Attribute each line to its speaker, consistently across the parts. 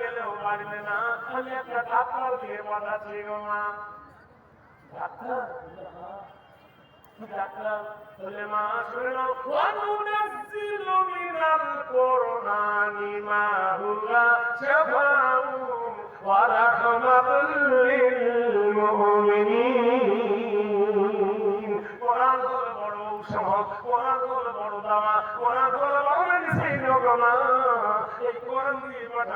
Speaker 1: গেলেও পারবে না আমি একটা ডাক্তার দিয়ে পাঠাচ্ছি গো মা ডাক্তার ডাক্তার হুয়া শিফাউ ওয়া রাহমাতুল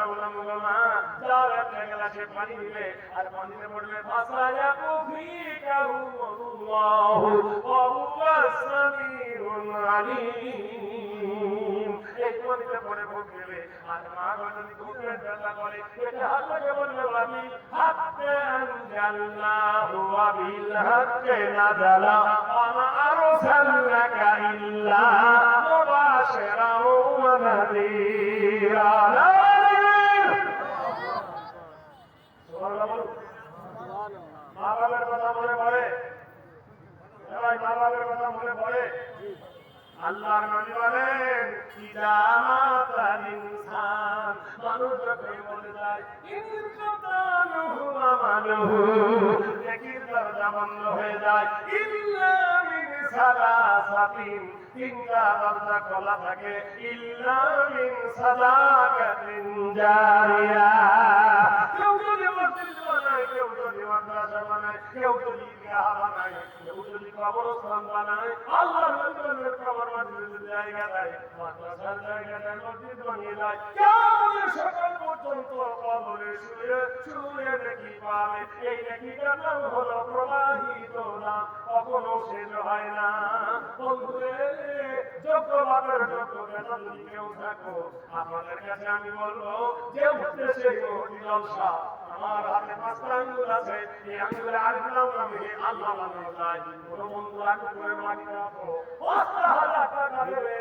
Speaker 1: পাঠাবলাম গো মা যার একটা গ্লাসে পানি দিলে আর পানিতে পড়বে ফাসায়া কুফিকাহু আল্লাহু ওয়া হুয়া সামিউল আলিম এই পানিতে পড়ে ফুক দিলে আর মা গো আমি সবাই মা বাবার কথা মনে পড়ে? আল্লাহর নবী বলেন যায় ইনকাতানুহু হয়ে যায়। ইল্লা মিন সালাসাতিন থাকে। ইল্লা মিন সাদাকাতিন জারিয়া কেউ যদি মসজিদ বানায় কেউ যদি মাদ্রাসা বানায় কেউ যদি ঈদগাহ বানায় কেউ যদি কবরস্থান বানায় আল্লাহ সকাল পর্যন্ত কবরে শুয়ে শুয়ে দেখি পাবে। এই নেকিটা নাম হলো প্রবাহিত না, কখনো শেষ হয় না। বন্ধুরে যোগ্য বাপের যোগ্য বেতন যদি থাকো আপনাদের কাছে আমি বলব, যে উদ্দেশ্যে জলসা আমার হাতে পাঁচটা আঙ্গুল আছে, এই আঙ্গুলে আল্লাহ নামে আল্লাহ নামে যায়। কোন বন্ধু আগে করে মাটি রাখো। পাঁচটা হাজার টাকা দেবে।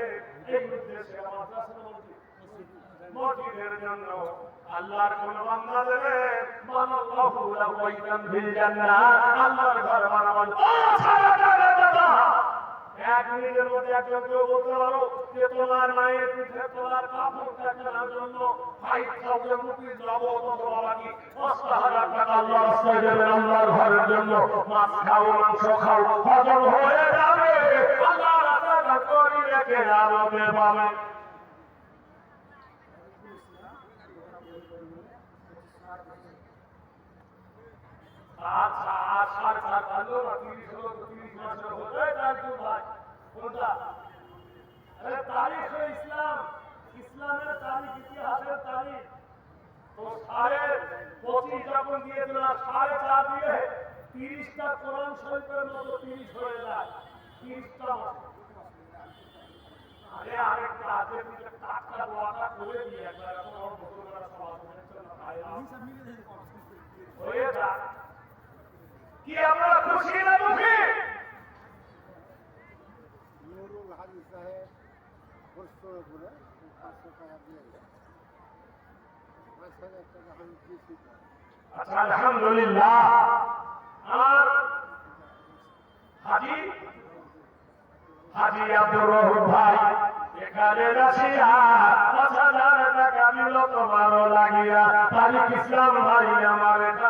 Speaker 1: এই উদ্দেশ্যে আমার কাছে মসজিদের জন্য আল্লাহর কোন বান্দা দেবে? মানাল্লাহু লাহু বাইতান ফিল জান্নাহ আল্লাহর ঘর বানাবেন ও সারা দাদা এক মিনিটের মধ্যে একজন কেউ বলতে পারো যে তোমার মায়ের পিঠে তোমার কাপড় দেখানোর জন্য ফাইভ থাউজেন্ড রুপিস যাব অত বাবা কি হাজার টাকা আল্লাহ রাস্তায় দেবেন আল্লাহর ঘরের জন্য। মাছ খাও, মাংস খাও, হজম হয়ে যাবে। আল্লাহ করি রেখে আমাদের পাবে তিরিশ হলো তো তিরিশটা কোরআন তিরিশটা আরে আরেকটা আছে তুমি টাটকা দোয়াটা করে দিয়ে একবার এখন আমার বছর সব আসবে হয়ে যায় কি আমরা খুশি না দুঃখী
Speaker 2: নুরুল হাজি সাহেব বস্ত্র করে পাঁচশো টাকা দিয়ে গেল। পাঁচ হাজার টাকা আমি দিয়েছি তো।
Speaker 1: আচ্ছা আলহামদুলিল্লাহ। আমার হাজি তোমারও লাগিয়া তালিক ইসলাম ভাই আমার এটা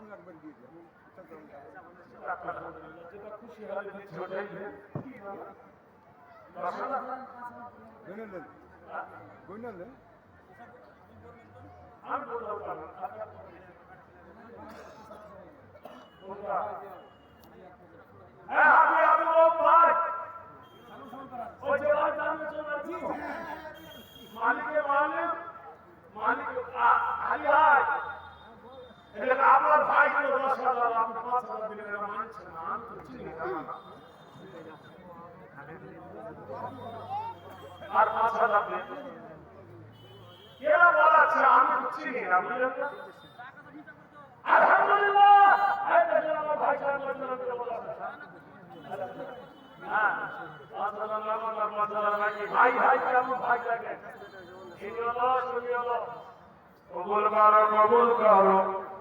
Speaker 1: আমি
Speaker 2: একবার দিয়ে দিই। আমি
Speaker 1: যেটা খুশি? হ্যাঁ, চলে মালিক মালিক আলী ভাই ছিল দশ হাজার আপনি পাঁচ হাজার দিলেন এরা মানছে আমি চিনি আমি তো চিনি না, বুঝলেন না? আমার বলাচ্ছে হ্যাঁ পাঁচ হাজার আর পাঁচ হাজার নাকি? ভাই ভাই, কেমন ভাই লাগে? ইনি হলো, শুনি হলো? কবুল করো কবুল করো।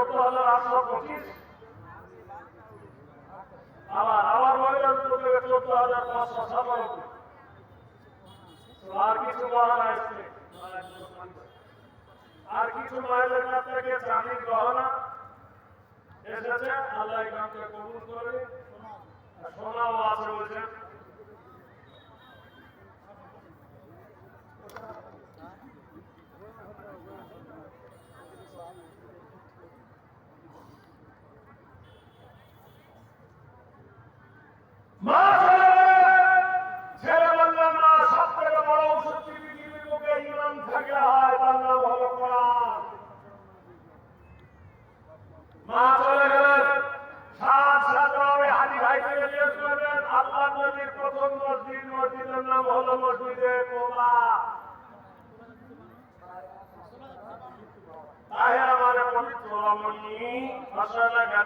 Speaker 1: চোদ্দ হাজার আটশো পঁচিশ আবার আবার তরফ থেকে চোদ্দ হাজার পাঁচশো সাতানব্বই আর কিছু মহারা এসছে আর কিছু মায়েদের কাছ থেকে চাঁদির গহনা এসেছে আল্লাহ কামকে কবুল করে সোনাও আছে বলছেন মা ছেলে ছেলে বললেন না সব থেকে বড় ওষুধ কি পৃথিবীর বুকে ইমান থাকলে হয় তার নাম হলো কোরআন মা চলে গেলেন সাত সাত হবে হাজি ভাই থেকে জিজ্ঞেস করবেন আল্লাহ নবীর প্রথম মসজিদ মসজিদের নাম হলো মসজিদে কোবা তাহে আমারে পবিত্র রমণী পাঁচশো টাকা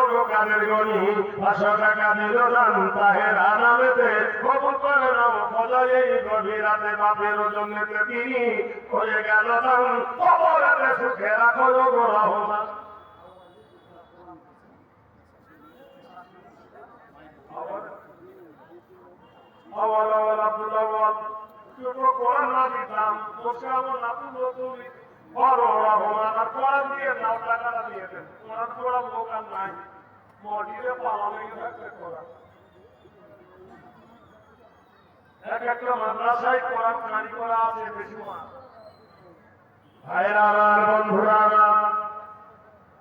Speaker 1: ও গো কানের গণি পাঁচশো টাকা দিল দান কবুল করে নাম খোঁজাই এই বাপের জন্যতে তিনি গেল দান। কবরাতে সুখে রাখো গো রহমান। আবার আবার আব্দুল আওয়াল দুটো কোরআন না দিতাম। বড় রহমান আর কোরআন দিয়ে দাও টাকাটা দিয়ে দেন কোরআন পড়া নাই মসজিদে পালা লেগে থাকছে কোরআন এক একটা মাদ্রাসায় কোরআন কারি করা আছে বেশি ভাইরা আমার বন্ধুরা আমার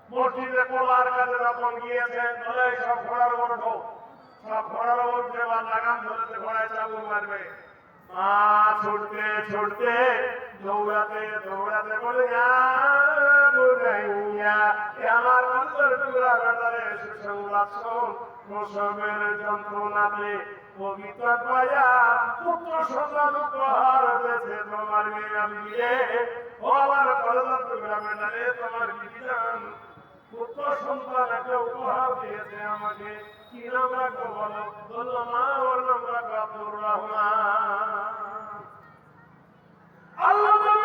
Speaker 1: মসজিদে কোলার কাছে যখন গিয়েছেন, বলে সব ঘোড়ার উপর ঢোক সব ঘোড়ার উপর দেবার লাগাম ধরেছে, ঘোড়ায় চাবুক মারবে। মা ছুটতে ছুটতে দৌড়াতে দৌড়াতে বলে "ইয়া বুনাইয়া, এ আমার অন্তর টুকরা কাটারে সুসংবাদ শোন প্রসবের যন্ত্রণাতে পবিত্র পায়া পুত্র সন্তান উপহার দেশে তোমার মেয়ে দিয়ে। ও আমার কলেজার টুকরা মেটারে তোমার বিধান। পুত্র সন্তান একটা উপহার দিয়েছে আমাকে। কি নাম রাখব বলো? বলল মা ওর নাম রাখব আব্দুর রহমান। আল্লাহ